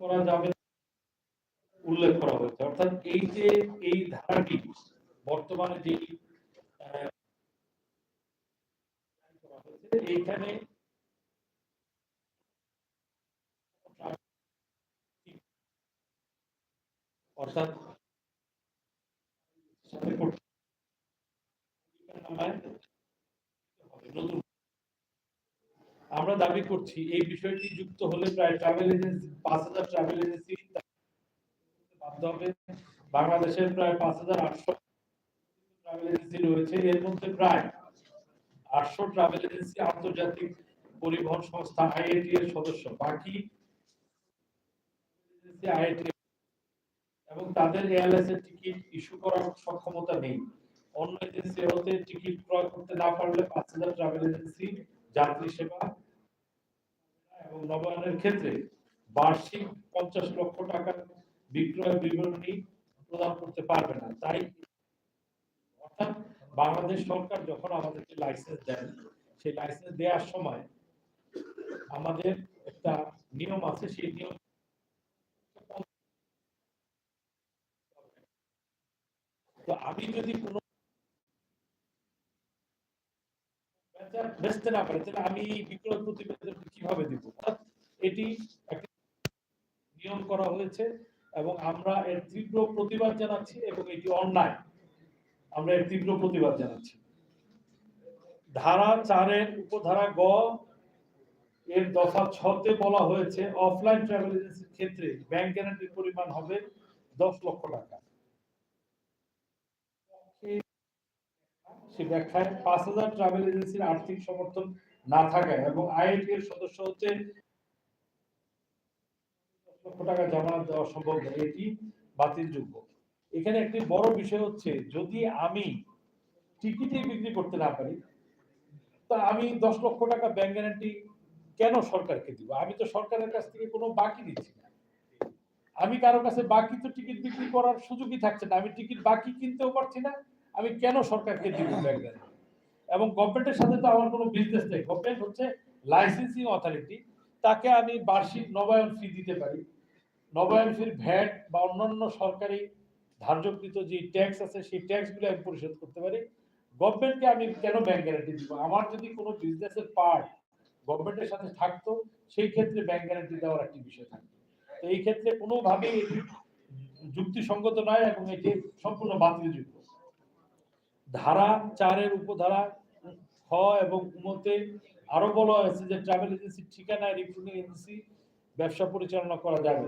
করা যাবে উল্লেখ করা হয়েছে। অর্থাৎ এই যে এই ধারাটি বর্তমানে যে এইখানে অর্থাৎ নতুন আমরা দাবি করছি, এই বিষয়টি যুক্ত হলে প্রায় ট্রাভেল এজেন্সি পাঁচ হাজার ট্রাভেল এজেন্সি বাধ্য হবে। বাংলাদেশের প্রায় পাঁচ হাজার আটশো ট্রাভেল এজেন্সি রয়েছে। এর মধ্যে প্রায় আটশো ট্রাভেল এজেন্সি আন্তর্জাতিক পরিবহন সংস্থা আইএটি এর সদস্য। বাকি আইএটি এবং তাদের এয়ারলাইন্স এর টিকিট ইস্যু করার সক্ষমতা নেই। অন্য এজেন্সি হতে টিকিট ক্রয় করতে না পারলে পাঁচ হাজার ট্রাভেল এজেন্সি যাত্রী সেবা এবং নবায়নের ক্ষেত্রে বার্ষিক পঞ্চাশ লক্ষ টাকার বিক্রয় বিবরণী প্রদান করতে পারবে না। তাই অর্থাৎ বাংলাদেশ সরকার যখন আমাদেরকে লাইসেন্স দেন সেই লাইসেন্স দেওয়ার সময় আমাদের একটা নিয়ম আছে, সেই নিয়ম তো আমি যদি কোনো বেচা- বেচতে না পারি, তাহলে আমি বিক্রয় প্রতিবেদন কীভাবে দিব? এটি নিয়ম করা হয়েছে এবং আমরা এর তীব্র প্রতিবাদ জানাচ্ছি এবং এটি অন্যায়। আমরা এর তীব্র প্রতিবাদ জানাচ্ছি। ধারা চারের উপধারা গ এর দফা ছতে বলা হয়েছে অফলাইন ট্রাভেল এজেন্সির ক্ষেত্রে ব্যাংক গ্যারান্টির পরিমাণ হবে দশ লক্ষ টাকা। সে ব্যাখ্যায় পাঁচ হাজার ট্রাভেল এজেন্সির আর্থিক সমর্থন না থাকায় এবং আইআইটি এর সদস্য হচ্ছে লক্ষ টাকা জামানত দেওয়া সম্ভব নয়। এটি বাতিলযোগ্য। এখানে একটি বড় বিষয় হচ্ছে, যদি আমি টিকিটই বিক্রি করতে না পারি, তা আমি দশ লক্ষ টাকা ব্যাংক গ্যারান্টি কেন সরকারকে দিব? আমি তো সরকারের কাছ থেকে কোনো বাকি দিচ্ছি না। আমি কারও কাছে বাকি তো টিকিট বিক্রি করার সুযোগই থাকছে না। আমি টিকিট বাকি কিনতেও পারছি না আমি কেন সরকারকে দিব ব্যাংক গ্যারান্টি এবং গভর্নমেন্টের সাথে তো আমার কোনো বিজনেস নেই। গভর্নমেন্ট হচ্ছে লাইসেন্সিং অথরিটি তাকে আমি বার্ষিক নবায়ন ফি দিতে পারি। নবায়ন ফির ভ্যাট বা অন্যান্য সরকারি ধার্যকৃত যে ট্যাক্স আছে, সেই ট্যাক্সগুলো আমি পরিশোধ করতে পারি। গভর্নমেন্টকে আমি কেন ব্যাংক গ্যারান্টি দিব? আমার যদি কোনো বিজনেসের পার্ট গভর্নমেন্টের সাথে থাকতো, সেই ক্ষেত্রে ব্যাংক গ্যারান্টি দেওয়ার একটি বিষয় থাকতো তো এই ক্ষেত্রে কোনোভাবেই যুক্তিসঙ্গত নয় এবং এটি সম্পূর্ণ বাতিলযোগ্য ধারা চারের উপধারা খ এবং উমতে আরও বলা হয়েছে যে ট্রাভেল এজেন্সির ঠিকানায় রিক্রুটিং এজেন্সি ব্যবসা পরিচালনা করা যাবে।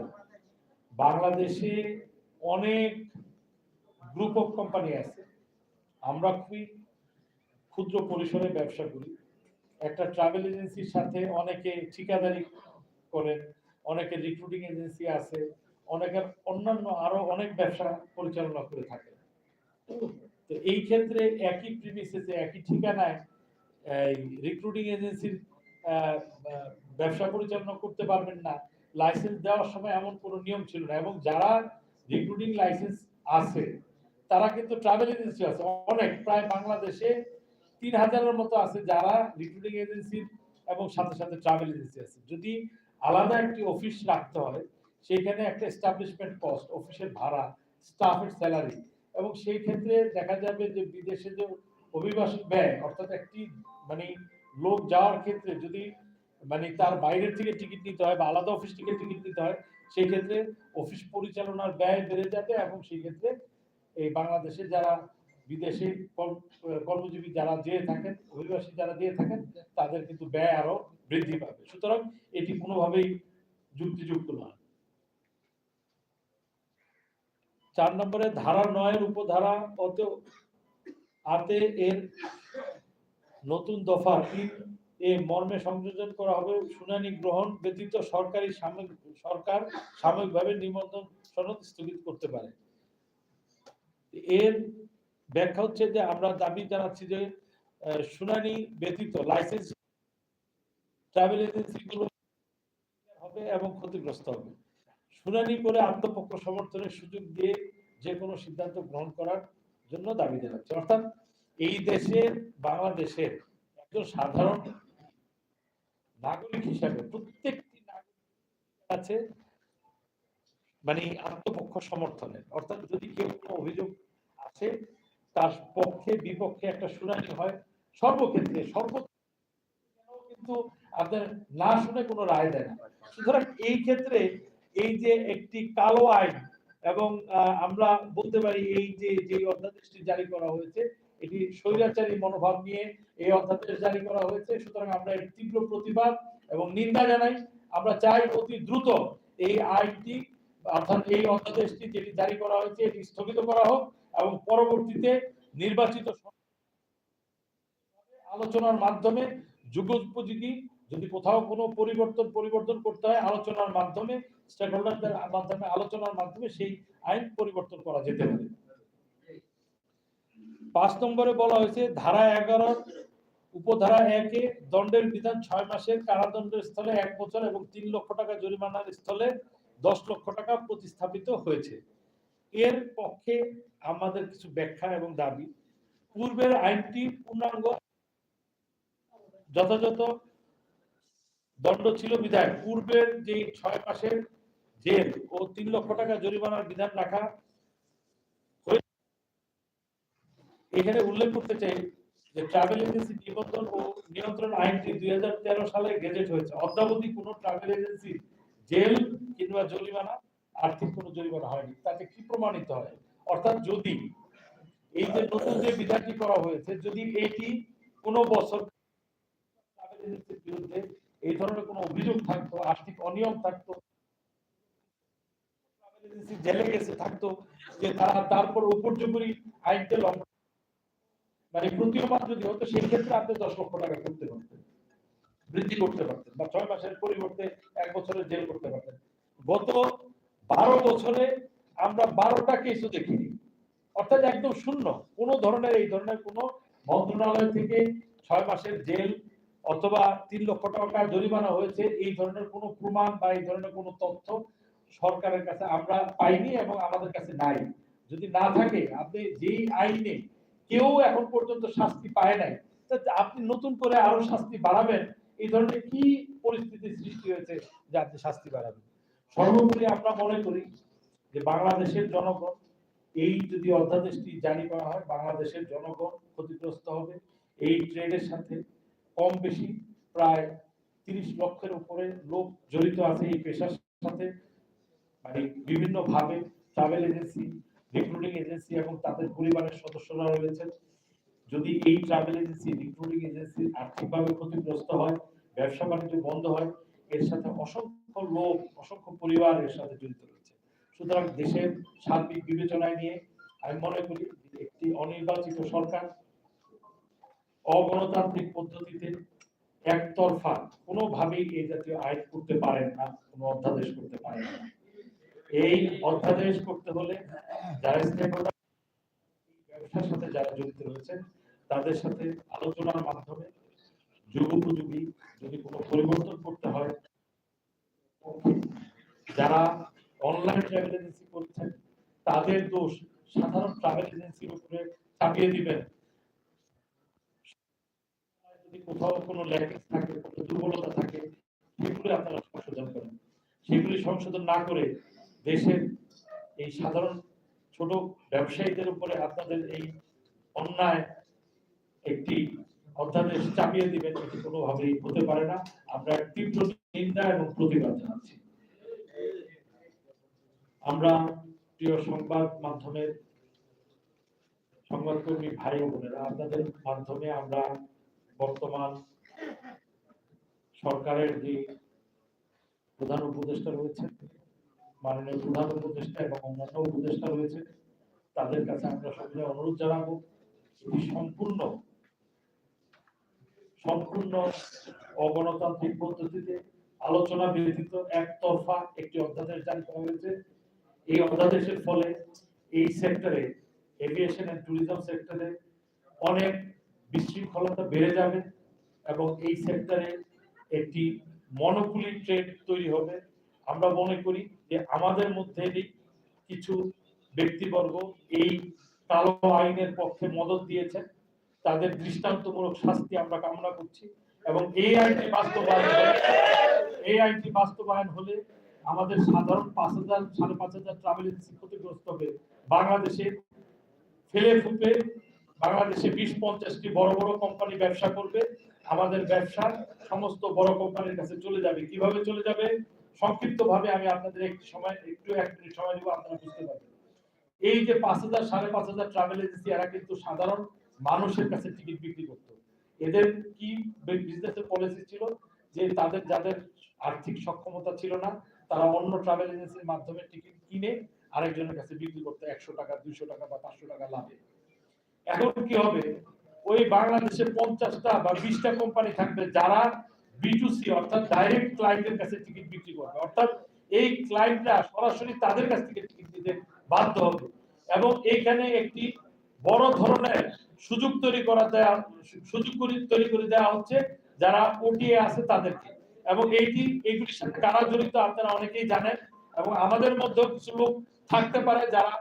বাংলাদেশে অনেক গ্রুপ অফ কোম্পানি আছে। আমরা খুবই ক্ষুদ্র পরিসরে ব্যবসা করি। একটা ট্রাভেল এজেন্সির সাথে অনেকে ঠিকাদারি করেন, অনেকে রিক্রুটিং এজেন্সি আছে অনেকের অন্যান্য আরও অনেক ব্যবসা পরিচালনা করে থাকে তো এই ক্ষেত্রে একই প্রিমিসেসে একই ঠিকানায় রিক্রুটিং এজেন্সির ব্যবসা পরিচালনা করতে পারবেন না। লাইসেন্স দেওয়ার সময় এমন কোনো নিয়ম ছিল না এবং যারা রিক্রুটিং লাইসেন্স আছে, তারা কিন্তু ট্রাভেল এজেন্সি আছে। অনেক, প্রায় বাংলাদেশে তিন হাজারের মতো আছে যারা রিক্রুটিং এজেন্সির এবং সাথে সাথে ট্রাভেল এজেন্সি আছে। যদি আলাদা একটি অফিস রাখতে হয় সেখানে একটা এস্টাবলিশমেন্ট কস্ট অফিসের ভাড়া স্টাফের স্যালারি এবং সেই ক্ষেত্রে দেখা যাবে যে বিদেশে যে অভিবাসন ব্যয়, অর্থাৎ একটি মানে লোক যাওয়ার ক্ষেত্রে যদি মানে তার বাইরের থেকে টিকিট নিতে হয় বা আলাদা অফিস থেকে টিকিট নিতে হয়, সেই ক্ষেত্রে অফিস পরিচালনার ব্যয় বেড়ে যাবে এবং সেই ক্ষেত্রে এই বাংলাদেশে যারা বিদেশে কর্ম- কর্মজীবী যারা যেয়ে থাকেন, অভিবাসী যারা দিয়ে থাকেন, তাদের কিন্তু ব্যয় আরও বৃদ্ধি পাবে। সুতরাং এটি কোনোভাবেই যুক্তিযুক্ত নয়। চার নম্বরে ধারা নয়ের উপধারা অত আতে এর নতুন দফা তিন এ মর্মে সংযোজন করা হবে। শুনানি গ্রহণ ব্যতীত সরকারি সাময়িক, সরকার সাময়িকভাবে নিবন্ধন সনদ স্থগিত করতে পারে। এর ব্যাখ্যা হচ্ছে যে আমরা দাবি জানাচ্ছি যে শুনানি ব্যতীত লাইসেন্স ট্রাভেল এজেন্সিগুলো হবে এবং ক্ষতিগ্রস্ত হবে। শুনানি করে আত্মপক্ষ সমর্থনের সুযোগ দিয়ে যে কোনো সিদ্ধান্ত গ্রহণ করার জন্য দাবি জানাচ্ছে। অর্থাৎ এই দেশের বাংলাদেশের একজন সাধারণ নাগরিক হিসাবে প্রত্যেকটি নাগরিক আছে মানে আত্মপক্ষ সমর্থনের। অর্থাৎ যদি কেউ কোনো অভিযোগ আসে, তার পক্ষে, বিপক্ষে একটা শুনানি হয়, সর্বক্ষেত্রে সর্ব কিন্তু আপনার না শুনে কোনো রায় দেয় না। সুতরাং এই ক্ষেত্রে এই যে একটি কালো আইন এবং আমরা বলতে পারি এই যে যে অধ্যাদেশটি জারি করা হয়েছে, এটি স্বৈরাচারী মনোভাব নিয়ে এই অধ্যাদেশ জারি করা হয়েছে। সুতরাং আমরা এর তীব্র প্রতিবাদ এবং নিন্দা জানাই। আমরা চাই অতি দ্রুত এই আইনটি, অর্থাৎ এই অধ্যাদেশটি যেটি জারি করা হয়েছে, এটি স্থগিত করা হোক এবং পরবর্তীতে নির্বাচিত আলোচনার মাধ্যমে যুগোপযোগী যদি কোথাও কোনো পরিবর্তন পরিবর্তন করতে হয় আলোচনার মাধ্যমে স্টেক হোল্ডারদের মাধ্যমে, আলোচনার মাধ্যমে সেই আইন পরিবর্তন করা যেতে পারে। পাঁচ নম্বরে বলা হয়েছে, ধারা এগারো, উপধারা একে দণ্ডের বিধান ছয় মাসের কারাদণ্ডের স্থলে এক বছর এবং তিন লক্ষ টাকা জরিমানার স্থলে দশ লক্ষ টাকা প্রতিস্থাপিত হয়েছে। এর পক্ষে আমাদের কিছু ব্যাখ্যা এবং দাবি। পূর্বের আইনটি পূর্ণাঙ্গ, যথাযথ দণ্ড ছিল বিধায় পূর্বের যে ছয় মাসের জেল ও তিন লক্ষ টাকা জরিমানার বিধান রাখা এখানে উল্লেখ করতে চাই যে ট্রাভেল এজেন্সি নিবন্ধন ও নিয়ন্ত্রণ আইনটি দুই সালে গেজেট হয়েছে। অদ্যাবধি কোনো ট্রাভেল এজেন্সি জেল কিংবা জরিমানা, আর্থিক কোনো জরিমানা হয়নি। তাতে কি প্রমাণিত হয়? অর্থাৎ যদি এই যে নতুন যে বিধানটি করা হয়েছে, যদি এটি কোনো বছর ট্রাভেল এজেন্সির বিরুদ্ধে এই ধরনের কোনো অভিযোগ থাকতো, আর্থিক অনিয়ম থাকতো জেলে গেছে থাকতো, যে তারা তারপর উপর্যুপরি আইনকে লঙ্ঘন মানে প্রতীয়মান যদি হতো সেই ক্ষেত্রে আপনি দশ লক্ষ টাকা করতে পারতেন, বৃদ্ধি করতে পারতেন বা ছয় মাসের পরিবর্তে এক বছরের জেল করতে পারতেন। গত বারো বছরে আমরা বারোটা কেসও দেখিনি। অর্থাৎ একদম শূন্য। কোনো ধরনের, এই ধরনের কোনো মন্ত্রণালয় থেকে ছয় মাসের জেল অথবা তিন লক্ষ টাকা জরিমানা হয়েছে, এই ধরনের কোনো প্রমাণ বা এই ধরনের কোনো তথ্য সরকারের কাছে আমরা পাইনি এবং আমাদের কাছে নাই। যদি না থাকে, আপনি যেই আইনে কেউ এখন পর্যন্ত শাস্তি পায় নাই আপনি নতুন করে আরও শাস্তি বাড়াবেন, এই ধরনের কি পরিস্থিতি সৃষ্টি হয়েছে যে আপনি শাস্তি বাড়াবেন? সর্বোপরি আমরা মনে করি যে বাংলাদেশের জনগণ, এই যদি অধ্যাদেশটি জারি করা হয়, বাংলাদেশের জনগণ ক্ষতিগ্রস্ত হবে, এই ট্রেডের সাথে কম বেশি প্রায় তিরিশ লক্ষের উপরে লোক জড়িত আছে এই পেশার সাথে। মানে বিভিন্ন ভাবে ট্রাভেল এজেন্সি রিক্রুটিং এজেন্সি এবং তাদের পরিবারের সদস্যরা রয়েছেন যদি এই ট্রাভেল এজেন্সি রিক্রুটিং এজেন্সি আর্থিকভাবে ক্ষতিগ্রস্ত হয়, ব্যবসা বাণিজ্য বন্ধ হয়, এর সাথে অসংখ্য লোক, অসংখ্য পরিবার এর সাথে জড়িত রয়েছে। সুতরাং দেশের সার্বিক বিবেচনায় নিয়ে আমি মনে করি একটি অনির্বাচিত সরকার অগণতান্ত্রিক পদ্ধতিতে একতরফা কোনোভাবেই এই জাতীয় আইন করতে পারেন না, কোনো অধ্যাদেশ করতে পারেন না। এই অধ্যাদেশ করতে হলে ব্যবসার সাথে যারা জড়িত রয়েছেন, তাদের সাথে আলোচনার মাধ্যমে যুগোপযোগী যদি কোনো পরিবর্তন করতে হয়, যারা অনলাইন ট্রাভেল এজেন্সি করছেন, তাদের দোষ সাধারণ ট্রাভেল এজেন্সির উপরে চাপিয়ে দিবেন। যদি কোথাও কোনো ল্যাকিংস থাকে, কোনো দুর্বলতা থাকে, সেগুলি আপনারা সংশোধন করেন। সেগুলি সংশোধন না করে দেশের এই সাধারণ ছোট ব্যবসায়ীদের উপরে আপনাদের এই অন্যায় একটি অধ্যাদেশ চাপিয়ে দিবেন, এটি কোনোভাবেই হতে পারে না। আমরা তীব্র নিন্দা এবং প্রতিবাদ জানাচ্ছি। আমরা প্রিয় সংবাদ মাধ্যমের সংবাদকর্মী ভাই বোনেরা, আপনাদের মাধ্যমে আমরা বর্তমান সরকারের যে প্রধান উপদেষ্টা রয়েছেন, মাননীয় প্রধান উপদেষ্টা এবং অন্যান্য উপদেষ্টা রয়েছে তাদের কাছে আমরা সকলে অনুরোধ জানাব এটি সম্পূর্ণ সম্পূর্ণ অগণতান্ত্রিক পদ্ধতিতে আলোচনা ব্যতীত একতরফা একটি অধ্যাদেশ জারি করা হয়েছে। এই অধ্যাদেশের ফলে এই সেক্টরে এভিয়েশন এন্ড ট্যুরিজম সেক্টরে অনেক বিশৃঙ্খলতা বেড়ে যাবে এবং এই সেক্টরে একটি মনোপুলি ট্রেড তৈরি হবে। আমরা মনে করি যে আমাদের মধ্যেই কিছু ব্যক্তিবর্গ এই কালো আইনের পক্ষে মদত দিয়েছেন। তাদের দৃষ্টান্তমূলক শাস্তি আমরা কামনা করছি এবং এই আইনটি বাস্তবায়ন এই আইনটি বাস্তবায়ন হলে আমাদের সাধারণ পাঁচ হাজার, সাড়ে পাঁচ হাজার ট্রাভেল এজেন্সি ক্ষতিগ্রস্ত হবে। বাংলাদেশে ফেলে ফুপে বাংলাদেশে বিশ পঞ্চাশটি বড় বড় কোম্পানি ব্যবসা করবে। আমাদের ব্যবসা সমস্ত বড় কোম্পানির কাছে চলে যাবে। কীভাবে চলে যাবে? সংক্ষিপ্ত ভাবে আমি আপনাদের একটু সময়, একটু এক মিনিট সময় দিব, আপনারা বুঝতে পারবেন। এই যে পাঁচ হাজার, সাড়ে পাঁচ হাজার ট্রাভেল এজেন্সি এরা কিন্তু সাধারণ মানুষের কাছে টিকিট বিক্রি করতো। এদের কি বিজনেসের পলিসি ছিল? যে তাদের, যাদের আর্থিক সক্ষমতা ছিল না, তারা অন্য ট্রাভেল এজেন্সির মাধ্যমে টিকিট কিনে আরেকজনের কাছে বিক্রি করতে। একশো টাকা, দুইশো টাকা বা পাঁচশো টাকা লাভে। এখন কি হবে? ওই বাংলাদেশে পঞ্চাশটা বা বিশটা কোম্পানি থাকবে যারা বিটুসি অর্থাৎ ডাইরেক্ট ক্লায়েন্টের কাছে টিকিট বিক্রি করবে। অর্থাৎ এই ক্লায়েন্টরা সরাসরি তাদের কাছ থেকে টিকিট দিতে বাধ্য হবে। এবং এইখানে একটি বড় ধরনের সুযোগ তৈরি করা দেয়া, সুযোগ তৈরি করে দেওয়া হচ্ছে যারা ওটিএ আছে তাদেরকে। এবং এইটি, এইগুলির সাথে কারা জড়িত আপনারা অনেকেই জানেন। এবং আমাদের মধ্যেও কিছু লোক থাকতে পারে যারা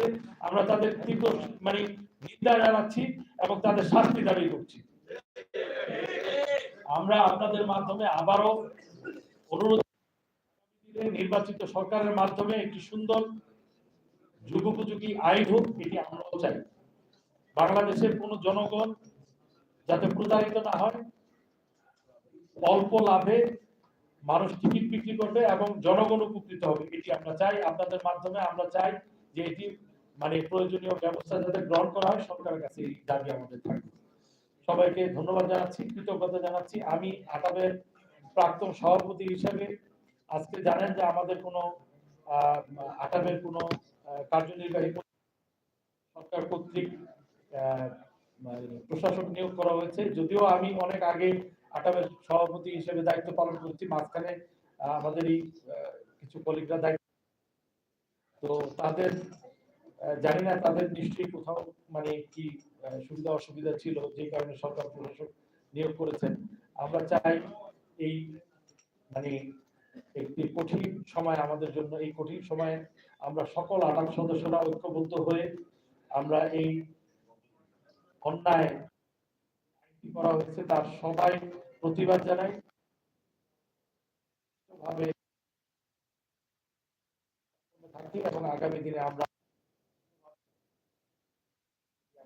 করতে আমরা তাদের তীব্র মানে নিন্দা জানাচ্ছি এবং তাদের শাস্তি দাবি করছি। আমরা আপনাদের মাধ্যমে আবারও অনুরোধ নির্বাচিত সরকারের মাধ্যমে একটি সুন্দর যুগোপযোগী আইন হোক, এটি আমরাও চাই। বাংলাদেশের কোন জনগণ যাতে প্রতারিত না হয়, অল্প লাভে মানুষ টিকিট বিক্রি করবে এবং জনগণ উপকৃত হবে, এটি আমরা চাই। আপনাদের মাধ্যমে আমরা চাই যে এটি মানে প্রয়োজনীয় ব্যবস্থা যাতে গ্রহণ করা হয় সরকারের কাছে দাবি আমাদের থাকবে। সবাইকে ধন্যবাদ জানাচ্ছি কৃতজ্ঞতা জানাচ্ছি। আমি আটাবের প্রাক্তন সভাপতি হিসেবে আজকে জানেন যে আমাদের কোনো আটাবের কোনো কার্যনির্বাহী সরকার কর্তৃক মানে প্রশাসক নিয়োগ করা হয়েছে। যদিও আমি অনেক আগে আটাবের সভাপতি হিসেবে দায়িত্ব পালন করছি মাঝখানে আহ, আমাদের এই আহ, কিছু কলিগরা দায়িত্ব তো তাদের জানি না তাদের নিশ্চয়ই কোথাও মানে কি সুবিধা অসুবিধা ছিল, যে কারণে সরকার প্রশাসক নিয়োগ করেছেন। আমরা চাই এই মানে একটি কঠিন সময় আমাদের জন্য, এই কঠিন সময়ে আমরা সকল আটাম সদস্যরা ঐক্যবদ্ধ হয়ে আমরা এই অন্যায় করা হয়েছে, তার সবাই প্রতিবাদ জানাই। ভাবে এবং আগামী দিনে আমরা আমরা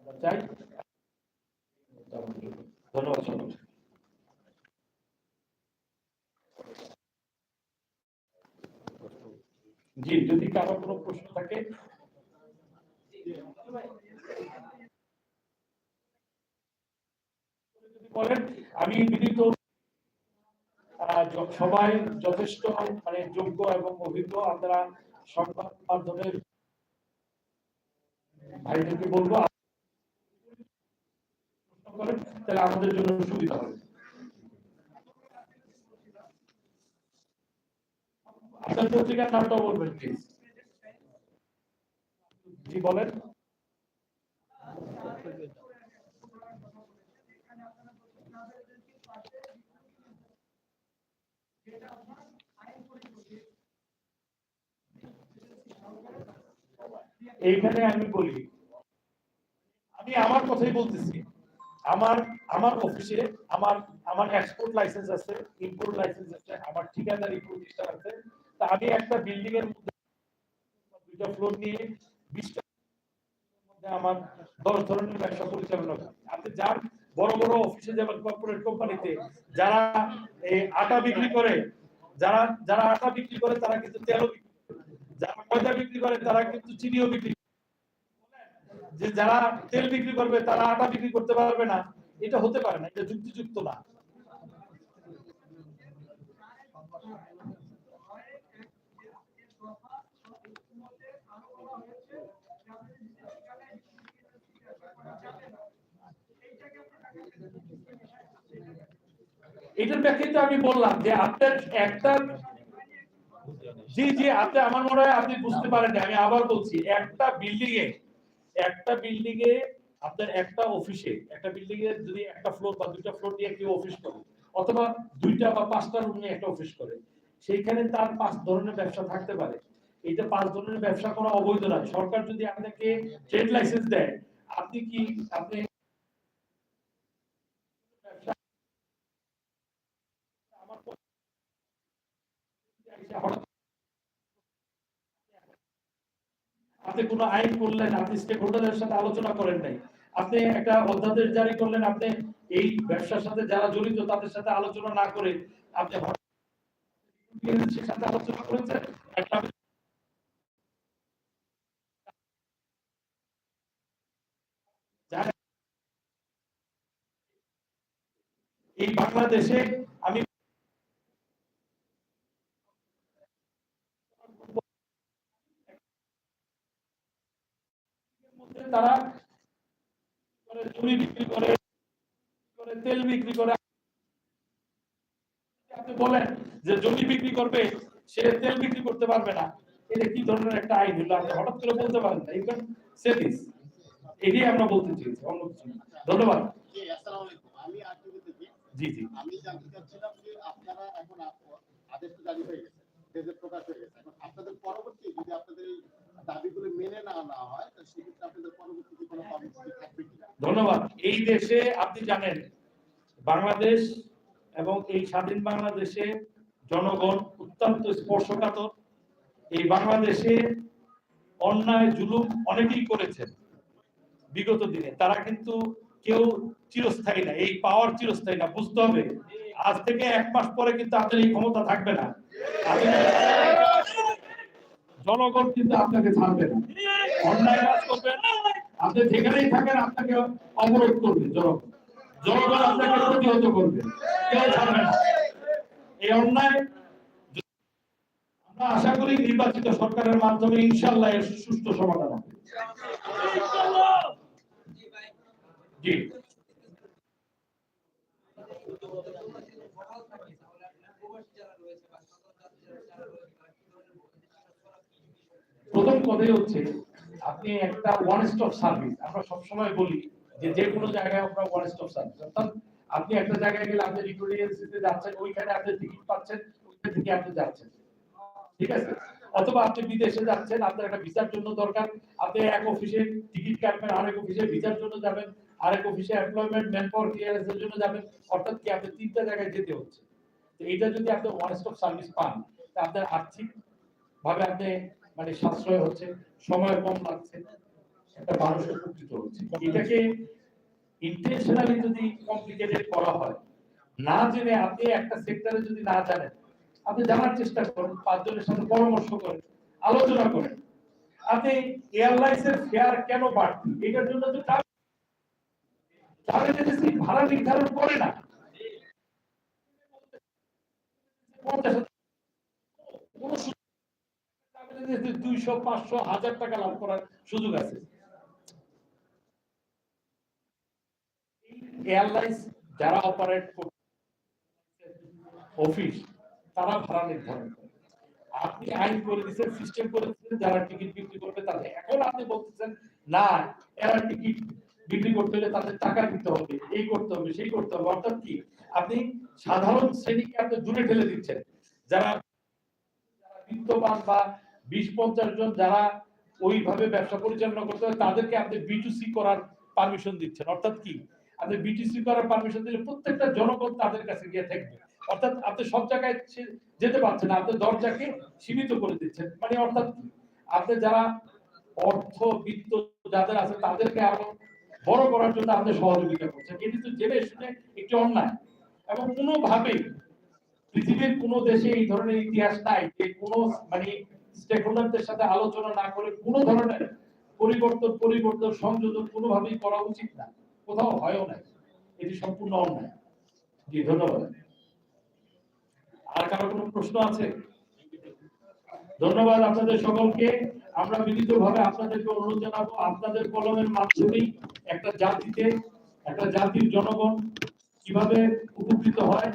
জি, যদি কারও কোনো প্রশ্ন থাকে? আমি সবাই যথেষ্ট মানে যোগ্য এবং অভিজ্ঞ। আপনারা সংবাদ মাধ্যমের ভাইদেরকে বলব করেন, তাহলে আমাদের জন্য সুবিধা হবে। আপনার পত্রিকার নামটা বলবেন প্লিজ জি, বলেন। এইখানে আমি বলি, আমি আমার কথাই বলতেছি। আমার আমার অফিসে আমার আমার এক্সপোর্ট লাইসেন্স আছে ইম্পোর্ট লাইসেন্স আছে, আমার ঠিকাদারি প্রতিষ্ঠান আছে তা আমি একটা বিল্ডিং এর মধ্যে দুইটা ফ্লোর নিয়ে বিশটা আমার দশ ধরনের ব্যবসা পরিচালনা করি আপনি যান বড় বড় অফিসে যেমন কর্পোরেট কোম্পানিতে যারা এই আটা বিক্রি করে, যারা যারা আটা বিক্রি করে তারা কিন্তু তেলও বিক্রি করে। যারা ময়দা বিক্রি করে তারা কিন্তু চিনিও বিক্রি করে। যে যারা তেল বিক্রি করবে, তারা আটা বিক্রি করতে পারবে না। এটা হতে পারে না, এটা যুক্তিযুক্ত না। এটার ব্যাখ্যায় আমি বললাম যে আপনার একটা জি জি, আপনি, আমার মনে হয় আপনি বুঝতে পারেন আমি আবার বলছি, একটা বিল্ডিং এ একটা বিল্ডিং এ আপনার একটা অফিসে একটা বিল্ডিং এ যদি একটা ফ্লোর বা দুইটা ফ্লোর নিয়ে কেউ অফিস করে, অথবা দুইটা বা পাঁচটা রুম নিয়ে একটা অফিস করে, সেইখানে তার পাঁচ ধরনের ব্যবসা থাকতে পারে। এইটা পাঁচ ধরনের ব্যবসা করা অবৈধ নয়। সরকার যদি আপনাকে ট্রেড লাইসেন্স দেয়, আপনি কি আপনি হঠাৎ- আপনি কোনো আইন করলেন, আপনি স্টেক হোল্ডারের সাথে আলোচনা করেন নাই। আপনি একটা অধ্যাদেশ জারি করলেন, আপনি এই ব্যবসার সাথে যারা জড়িত তাদের সাথে আলোচনা না করে আপনি সাথে আলোচনা করেছেন? একটা এই বাংলাদেশে আমি মধ্যে তারা করে জমি বিক্রি করে তেল বিক্রি করে। আপনি বলেন যে জমি বিক্রি করবে সে তেল বিক্রি করতে পারবে না। এটা কি ধরনের একটা আইন? হলো আপনি হঠাৎ করে বলতে পারেন না। You can say this. এটাই আমরা বলতে চেয়েছি অন্য কিছু ধন্যবাদ। জি, আসসালামু আলাইকুম। আমি আরটিভি থেকে জি। জি আমি জানতে চাচ্ছিলাম যে আপনারা এখন আদেশ জারি হয়ে গেছে প্রকাশ হয়ে গেছে। আপনাদের পরবর্তী যদি আপনাদের এই ধন্যবাদ। এই দেশে আপনি জানেন, বাংলাদেশ এবং এই স্বাধীন বাংলাদেশে জনগণ অত্যন্ত স্পর্শকাতর। এই বাংলাদেশে অন্যায়, জুলুম অনেকেই করেছেন বিগত দিনে। তারা কিন্তু কেউ চিরস্থায়ী না, এই পাওয়ার চিরস্থায়ী না, বুঝতে হবে। আজ থেকে এক মাস পরে কিন্তু আপনার এই ক্ষমতা থাকবে না। জনগণ কিন্তু আপনাকে ছাড়বে না। অন্যায় কাজ করবেন। আপনি যেখানেই থাকেন, আপনাকে অবরোধ করবে জনগণ। জনগণ আপনাকে প্রতিহত করবে। কেউ ছাড়বে না। এই অন্যায় আমরা আশা করি নির্বাচিত সরকারের মাধ্যমে ইনশাল্লাহ এর সুষ্ঠু সমাধান হবে। জি। কথাই হচ্ছে, আপনি একটা ওয়ান স্টপ সার্ভিস আমরা সবসময় বলি যে যে কোনো জায়গায় আমরা ওয়ান স্টপ সার্ভিস অর্থাৎ আপনি একটা জায়গায় গেলে আপনি এজেন্সিতে যাচ্ছেন, ওইখানে আপনি টিকিট পাচ্ছেন, ওইখান থেকে আপনি যাচ্ছেন। ঠিক আছে? অথবা আপনি বিদেশে যাচ্ছেন, আপনার একটা ভিসার জন্য দরকার। আপনি এক অফিসে টিকিট কাটবেন, আরেক অফিসে ভিসার জন্য যাবেন, আরেক অফিসে এমপ্লয়মেন্ট ম্যান পাওয়ার ক্লিয়ারেন্স এর জন্য যাবেন। অর্থাৎ কি আপনি তিনটা জায়গায় যেতে হচ্ছে। তো এটা যদি আপনি ওয়ান স্টপ সার্ভিস পান আপনার আর্থিক ভাবে আপনি মানে সাশ্রয় হচ্ছে, সময় কম লাগছে, একটা মানুষ উপকৃত হচ্ছে। এটাকে ইন্টেনশনালি যদি কমপ্লিকেটেড করা হয়, না জেনে আপনি একটা সেক্টরে যদি না জানেন, আপনি জানার চেষ্টা করেন, পাঁচজনের সাথে পরামর্শ করেন, আলোচনা করেন। আপনি এয়ারলাইন্সের ফেয়ার কেন বাড়তি এটার জন্য তো ট্রাভেল এজেন্সি ভাড়া নির্ধারণ করে না। কোনো দুইশো, পাঁচশো, হাজার টাকা লাভ করার সুযোগ আছে। এয়ারলাইন্স যারা অপারেট অফিস তারা ভাড়া নির্ধারণ করে। আপনি আইন করে দিচ্ছেন সিস্টেম করে দিচ্ছেন যারা টিকিট বিক্রি করবে তাদের। এখন আপনি বলতেছেন, না, এরা টিকিট বিক্রি করতে হলে তাদের টাকা দিতে হবে, এই করতে হবে, সেই করতে হবে। অর্থাৎ কি? আপনি সাধারণ শ্রেণীকে আপনি দূরে ঠেলে দিচ্ছেন। যারা বিত্তবান বা বিশ পঞ্চাশ জন যারা ওইভাবে ব্যবসা পরিচালনা করতে হবে তাদেরকে আপনি বিটুসি করার পারমিশন দিচ্ছেন। অর্থাৎ কি? আপনি বিটিসি করার পারমিশন দিলে প্রত্যেকটা জনগণ তাদের কাছে গিয়ে থাকবে অর্থাৎ আপনি সব জায়গায় যেতে পারছেন আপনি দরজাকে সীমিত করে দিচ্ছেন। মানে অর্থাৎ? আপনি যারা অর্থ, বিত্ত যাদের আছে, তাদেরকে আরও বড় করার জন্য আপনি সহযোগিতা করছেন। এটি তো জেনে শুনে একটি অন্যায়। এবং কোনোভাবেই পৃথিবীর কোনো দেশে এই ধরনের ইতিহাস নাই যে কোনো মানে স্টেক হোল্ডারদের সাথে আলোচনা না করে কোনো ধরনের পরিবর্তন পরিবর্তন, সংযোজন কোনোভাবেই করা উচিত না। কোথাও হয়ও না এটি সম্পূর্ণ অন্যায়। জি, ধন্যবাদ। আর কারও কোনো প্রশ্ন আছে? ধন্যবাদ আপনাদের সকলকে। আমরা বিনীতভাবে আপনাদেরকে অনুরোধ জানাব, আপনাদের কলমের মাধ্যমেই একটা জাতিতে, একটা জাতির জনগণ কীভাবে উপকৃত হয়